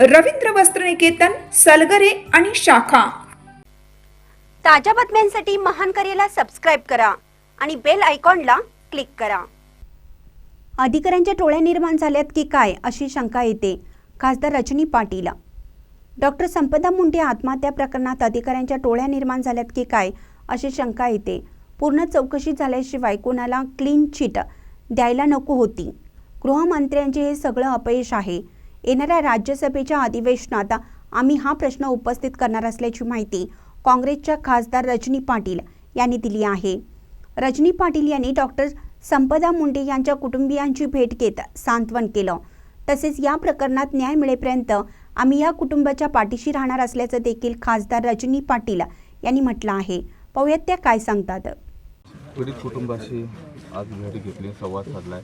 रवींद्र वस्त्रनिकेतन सलगरे आणि शाखा. ताज्या बातम्यांसाठी महान करेला सबस्क्राईब करा आणि बेल आयकॉनला क्लिक करा. अधिकाऱ्यांच्या टोळ्या निर्माण झाल्यात की काय अशी शंका येते खासदार रजनी पाटील. डॉक्टर संपदा मुंडे आत्महत्या प्रकरणात अधिकाऱ्यांच्या टोळ्या निर्माण झाल्यात की काय अशी शंका येते. पूर्ण चौकशी झाल्याशिवाय कोणाला क्लीन चिट द्यायला नको होती. गृहमंत्र्यांचे हे सगळं अपयश आहे. येणाऱ्या राज्यसभेच्या अधिवेशनात आम्ही हा प्रश्न उपस्थित करणार असल्याची माहिती काँग्रेसच्या खासदार रजनी पाटील यांनी दिली आहे. रजनी पाटील यांनी डॉक्टर संपदा मुंडे यांच्या कुटुंबियांची भेट घेत सांत्वन केलं. तसेच या प्रकरणात न्याय मिळेपर्यंत आम्ही या कुटुंबाच्या पाठीशी राहणार असल्याचं देखील खासदार रजनी पाटील यांनी म्हटलं आहे. पाहूयात त्या काय सांगतात. पीडित कुटुंबाशी आज भेट घेतली संवाद साधलाय.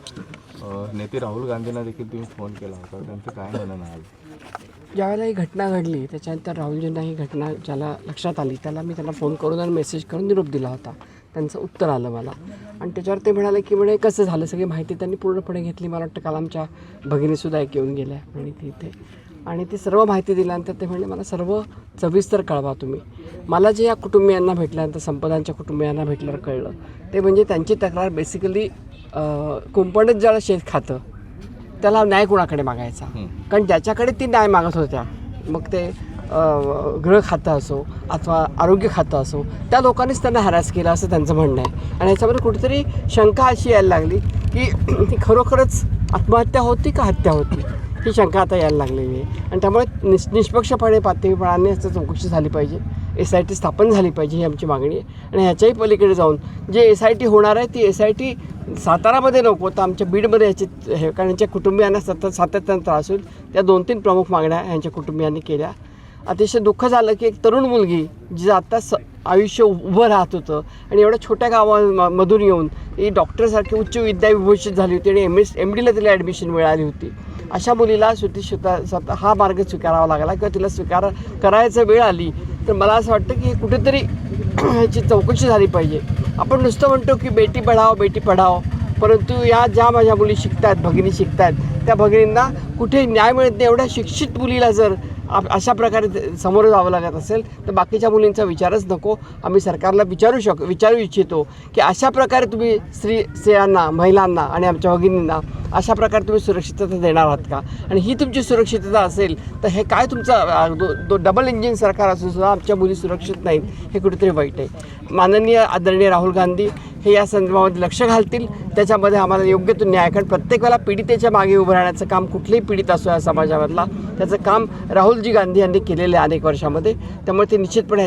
नेते राहुल गांधींना देखील तुम्ही फोन केला होता. त्यांचं काय म्हणणं आहे ज्यावेळेला ही घटना घडली त्याच्यानंतर राहुलजींना ही घटना ज्याला लक्षात आली त्याला मी त्यांना फोन करून आणि मेसेज करून निरोप दिला होता. त्यांचं उत्तर आलं मला. आणि त्याच्यावर ते म्हणाले की म्हणे कसं झालं सगळी माहिती त्यांनी पूर्णपणे घेतली. मला वाटतं काल आमच्या भगिनीसुद्धा एक येऊन गेल्या आणि तिथे आणि ती सर्व माहिती दिल्यानंतर ते म्हणले मला सर्व सविस्तर कळवा तुम्ही. मला जे या कुटुंबियांना भेटल्यानंतर संपदांच्या कुटुंबियांना भेटल्यावर कळलं ते म्हणजे त्यांची तक्रार बेसिकली कुंपणच ज्याला शेत खातं त्याला न्याय कुणाकडे मागायचा? कारण ज्याच्याकडे ती न्याय मागत होत्या मग ते गृह खातं असो अथवा आरोग्य खातं असो त्या लोकांनीच त्यांना हॅरास केलं असं त्यांचं म्हणणं आहे. आणि ह्याच्यामध्ये कुठेतरी शंका अशी यायला लागली की ती खरोखरच आत्महत्या होती का हत्या होती? ही शंका आता यायला लागलेली आहे. आणि त्यामुळे निष् निष्पक्षपणे पातळीपणाने याचं चौकशी झाली पाहिजे. एस आय टी स्थापन झाली पाहिजे ही आमची मागणी आहे. आणि ह्याच्याही पलीकडे जाऊन जे एस आय टी होणार आहे ती एस आय टी सातारामध्ये नको तर आमच्या बीडमध्ये याची हे कारण यांच्या कुटुंबियांना सतत सातत्यानं त्रास होईल. त्या दोन तीन प्रमुख मागण्या यांच्या कुटुंबियांनी केल्या. अतिशय दुःख झालं की एक तरुण मुलगी जी आता स आयुष्य उभं राहत होतं आणि एवढ्या छोट्या गावामधून येऊन ही डॉक्टरसारखी उच्च विद्याविभूषित झाली होती आणि एम एस एम डीला तिला ॲडमिशन मिळाली होती. अशा मुलीला सुटी स्वतः स्वतः हा मार्ग स्वीकारावा लागला किंवा तिला स्वीकार करायचा वेळ आली तर मला असं वाटतं की कुठेतरी ह्याची चौकशी झाली पाहिजे. आपण नुसतं म्हणतो की बेटी पढाव बेटी पढाव परंतु या ज्या माझ्या मुली शिकतात भगिनी शिकतात त्या भगिनींना कुठे न्याय मिळत नाही. एवढ्या शिक्षित मुलीला जर अशा प्रकारे समोर जावं लागत असेल तर बाकीच्या मुलींचा विचारच नको. आम्ही सरकारला विचारू शक विचारू इच्छितो की अशा प्रकारे तुम्ही स्त्री स्त्रियांना महिलांना आणि आमच्या भगिनींना अशा प्रकारे तुम्ही सुरक्षितता देणार आहात का? आणि ही तुमची सुरक्षितता असेल तर हे काय तुमचं दो दो डबल इंजिन सरकार असून सुद्धा आमच्या मुली सुरक्षित नाहीत हे कुठेतरी वाईट आहे. माननीय आदरणीय राहुल गांधी हे या संदर्भामध्ये लक्ष घालतील. त्याच्यामध्ये आम्हाला योग्य तो न्याय कारण प्रत्येक वेळेला पीडितेच्या मागे उभं राहण्याचं काम कुठलेही पीडित असो या समाजामधला त्याचं काम राहुलजी गांधी यांनी केलेलं आहे अनेक वर्षामध्ये. त्यामुळे ते निश्चितपणे